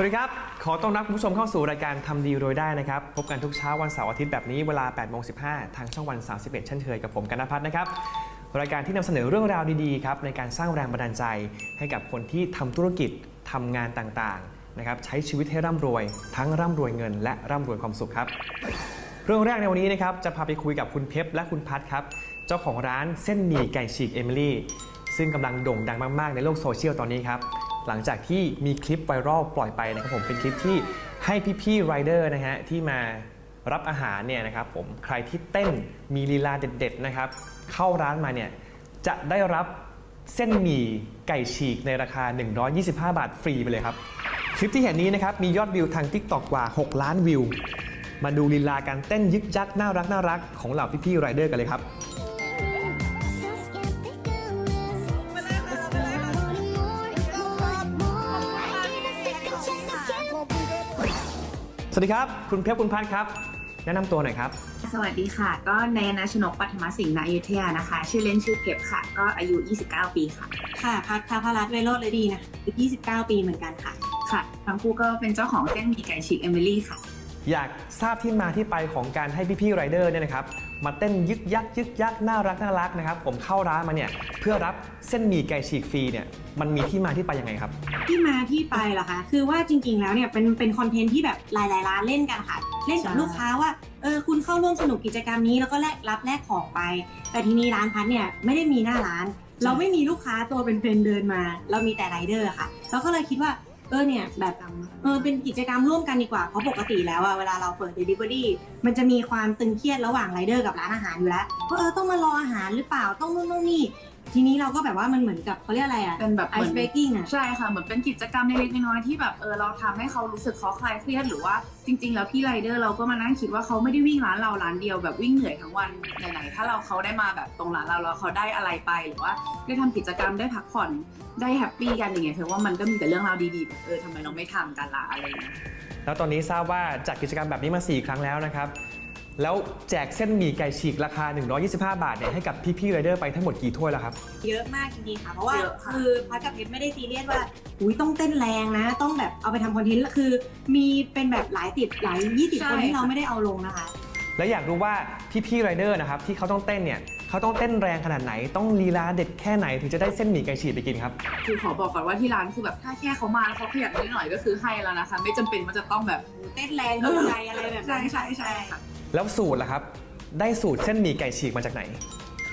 สวัสดีครับ ขอต้อนรับคุณผู้ชมเข้าสู่รายการทำดีโรยได้นะครับ พบกันทุกเช้าวันเสาร์อาทิตย์แบบนี้เวลา8โมง15 ทางช่องวัน 31 เช่นเคยกับผมกันนพัฒน์นะครับ รายการที่นำเสนอเรื่องราวดีๆครับในการสร้างแรงบันดาลใจ ให้กับคนที่ทำธุรกิจทำงานต่างๆนะครับใช้ชีวิตให้ร่ำรวย ทั้งร่ำรวยเงิน และร่ำรวยความสุขครับ เรื่องแรกในวันนี้นะครับจะพาไปคุยกับคุณเพชรและคุณพัทครับเจ้าของร้านเส้นหมี่ไก่ฉีกเอมิลี่ซึ่งกำลังโด่งดังมากๆ ในโลกโซเชียลตอนนี้ครับ หลังจากที่มีคลิปไวรัลปล่อยไปนะครับผมเป็นคลิปที่ให้พี่ๆไรเดอร์นะฮะที่มารับอาหารเนี่ยนะครับผมใครที่เต้นมีลีลาเด็ด ๆ นะครับ เข้าร้านมาเนี่ยจะได้รับเส้นหมี่ไก่ฉีกในราคา 125 บาทฟรีไปเลยครับ คลิปที่เห็นนี้นะครับ มียอดวิวทาง TikTok กว่า 6 ล้านวิว มาดูลีลาการเต้นยึกยักน่ารักน่ารักของเหล่าพี่ๆไรเดอร์กันเลยครับ วัสดีครับ คุณเพชรคุณพัทครับ แนะนำตัวหน่อยครับ สวัสดีค่ะ ก็ในนชนกปัทมสิงห์ณอยุธยานะคะ ชื่อเล่นชื่อเพบค่ะ ก็อายุ 29 ปีค่ะ ค่ะ พัฒพารัตน์ไวโรจน์เลยดีนะ29 ปีเหมือนกันค่ะ ค่ะ ทั้งคู่ก็เป็นเจ้าของเส้นหมี่ไก่ฉีกเอมิลี่ค่ะ อยากทราบที่มาที่ไปของการให้พี่ๆไรเดอร์เนี่ยนะครับมาเต้นยึกยักยึกยักน่ารักน่ารักนะครับผมเข้าร้านมาเนี่ยเพื่อรับเส้นหมี่ไก่ฉีกฟรีเนี่ยมันมีที่มาที่ไปยังไงครับ ที่มาที่ไปเหรอคะคือว่าจริง ๆ แล้วเนี่ยเป็นเป็นคอนเทนต์ที่แบบหลายๆร้านเล่นกันค่ะ เล่นกับลูกค้าว่าเออคุณเข้าร่วมสนุกกิจกรรมนี้แล้วก็แลกรับแลกของไป แต่ทีนี้ร้านพัดเนี่ยไม่ได้มีหน้าร้าน เราไม่มีลูกค้าตัวเป็นๆเดินมา เรามีแต่ไรเดอร์ค่ะ เราก็เลยคิดว่า เออเนี่ยแบบเออเป็นกิจกรรมร่วมกันดีกว่า เพราะปกติแล้วอะเวลาเราเปิด Delivery มันจะมีความตึงเครียดระหว่างไรเดอร์กับร้านอาหารอยู่แล้วว่าเออต้องมารออาหารหรือเปล่าต้องนู่นต้องนี่ ทีนี้เราก็แบบว่ามันเหมือนกับเขาเรียกอะไรอะเป็นแบบไอซ์เบกกิ้งอะใช่ค่ะเหมือนเป็นกิจกรรมเล็กๆน้อยๆที่แบบเออเราทำให้เขารู้สึกเขาคลายเครียดหรือว่าจริง ๆ แล้วพี่ไรเดอร์เราก็มานั่งคิดว่าเขาไม่ได้วิ่งร้านเราร้านเดียวแบบวิ่งเหนื่อยทั้งวันไหนๆถ้าเราเขาได้มาแบบตรงร้านเราแล้วเขาได้อะไรไปหรือว่าได้ทำกิจกรรมได้พักผ่อนได้แฮปปี้กันอย่างเงี้ยเพราะว่ามันก็มีแต่เรื่องราวดีๆแบบเออทำไมเราไม่ทำกันล่ะอะไรอย่างเงี้ย แล้วตอนนี้ทราบว่าจัดกิจกรรมแบบนี้มา 4 ครั้งแล้วนะครับ แล้วแจกเส้นหมี่ไก่ฉีกราคา 125 บาทเนี่ยให้กับพี่ๆไรเดอร์ไปทั้งหมดกี่ถ้วยแล้วครับ เยอะมากจริงๆค่ะ เพราะว่าเยอะค่ะ คือพัดกับเพชรไม่ได้ซีเรียสว่าอุ้ยต้องเต้นแรงนะ ต้องแบบเอาไปทำคอนเทนต์แล้วคือ มีเป็นแบบหลายติดหลายยี่สิบคนที่เราไม่ได้เอาลงนะคะ และอยากรู้ว่าพี่ๆไรเดอร์นะครับที่เขาต้องเต้นเนี่ยเขาต้องเต้นแรงขนาดไหน ต้องลีลาเด็ดแค่ไหนถึงจะได้เส้นหมี่ไก่ฉีกไปกินครับ คือขอบอกก่อนว่าที่ร้านคือแบบถ้าแค่เขามาแล้วเขาขยันนิดหน่อยก็คือให้แล้วนะคะ ไม่จำเป็นว่าจะต้องแบบ เต้นแรงดูใจอะไรแบบนั้นใช่ใช่ใช่ค่ะ แล้วสูตรล่ะครับ ได้สูตรเส้นหมี่ไก่ฉีกมาจากไหน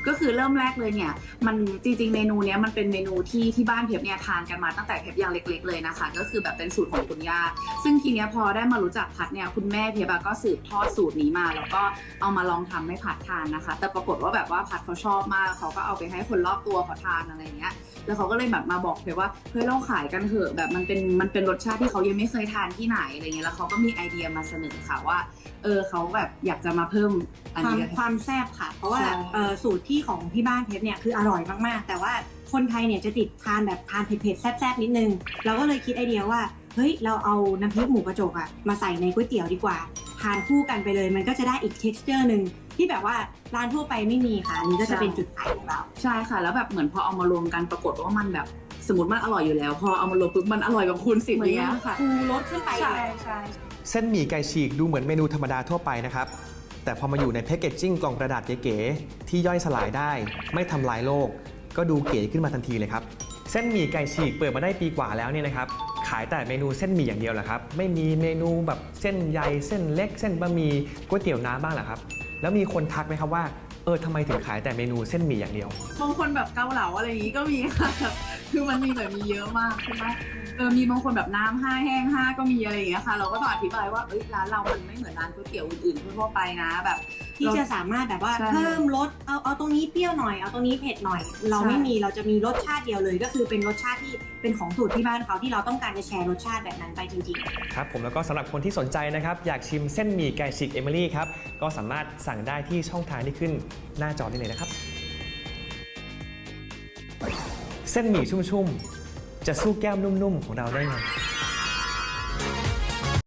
ก็คือเริ่มแรกเลยเนี่ยมันจริงๆเมนูเนี้ยมันเป็นเมนูที่ที่บ้านเพบเนี่ยทานกันมาตั้งแต่เพบยังเล็ก ๆ เลยนะคะ ก็คือแบบเป็นสูตรของคุณย่าซึ่งทีเนี้ยพอได้มารู้จักพัดเนี่ยคุณแม่เพบอะก็สืบทอดสูตรนี้มา แล้วก็เอามาลองทำให้พัดทานนะคะ แต่ปรากฏว่าแบบว่าพัดเขาชอบมากเขาก็เอาไปให้คนรอบตัวเขาทานอะไรอย่างเงี้ยแล้วเขาก็เลยแบบมาบอกเพบว่าเฮ้ยเราขายกันเถอะแบบมันเป็นมันเป็นรสชาติที่เขายังไม่เคยทานที่ไหนอะไรเงี้ยแล้วเขาก็มีไอเดียมาเสนอค่ะว่าเออเขาแบบอยากจะมาเพิ่มอันความนี้ความแซ่บค่ะ เพราะว่าใช่เอ่อสูตรที่ของที่บ้านเพชรเนี่ยคืออร่อยมากๆ แต่ว่าคนไทยเนี่ยจะติดทานแบบทานเผ็ดๆแซ่บๆนิดนึง เราก็เลยคิดไอเดียว่า เฮ้ย เราเอาน้ำพริกหมูกระจกอะมาใส่ในก๋วยเตี๋ยวดีกว่า ทานคู่กันไปเลย มันก็จะได้อีก texture หนึ่งที่แบบว่าร้านทั่วไปไม่มีค่ะอันนี้ก็จะเป็นจุดขายของเรา ใช่ค่ะ แล้วแบบเหมือนพอเอามารวมกันปรากฏว่ามันแบบสมมติมันอร่อยอยู่แล้ว พอเอามารวมปุ๊บมันอร่อยแบบคูณสิบเหมืเลอนยอะค่ะคูรสขึ้นไปใช่เลยใช่เส้นหมี่ไก่ฉีกดูเหมือนเมนูธรรมดาทั่วไปนะครับ แต่พอมาอยู่ในแพคเกจจิ้งกล่องกระดาษเก๋ๆที่ย่อยสลายได้ ไม่ทำลายโลก ก็ดูเก๋ขึ้นมาทันทีเลยครับ เส้นหมี่ไก่ฉีกเปิดมาได้ปีกว่าแล้วเนี่ยนะครับขายแต่เมนูเส้นหมี่อย่างเดียวเหรอครับไม่มีเมนูแบบเส้นใยเส้นเล็ก เส้นบะหมี่ก๋วยเตี๋ยวน้ำบ้างเหรอครับแล้วมีคนทักไหมครับว่าเออทำไมถึงขายแต่เมนูเส้นหมี่อย่างเดียว บางคนแบบเกาเหลาอะไรอย่างงี้ก็มีค่ะ คือมันมีแบบมีเยอะมากใช่ไหม เออมีบางคนแบบน้ำห้าแห้งห้าก็มีอะไรอย่างเงี้ยค่ะ เราก็ต้องอธิบายว่าเอ้ยร้านเรามันไม่เหมือนร้านก๋วยเตี๋ยวอื่นๆทั่วๆไปนะแบบ ที่จะสามารถแบบว่าใช่ เพิ่มรสเอาเอาตรงนี้เปรี้ยวหน่อยเอาตรงนี้เผ็ดหน่อย เราใช่ไม่มีเราจะมีรสชาติเดียวเลย ก็คือเป็นรสชาติที่เป็นของสูตรที่บ้านเขาที่เราต้องการจะแชร์รสชาติแบบนั้นไปจริงครับผมแล้วก็สำหรับคนที่สนใจนะครับ อยากชิมเส้นหมี่ไก่ฉีกเอมิลี่ครับ ก็สามารถสั่งได้ที่ช่องทางที่ขึ้นหน้าจอนี้เลยนะครับ เส้นหมี่ชุ่มๆ จะสู้แก้มนุ่มๆของเราได้ไง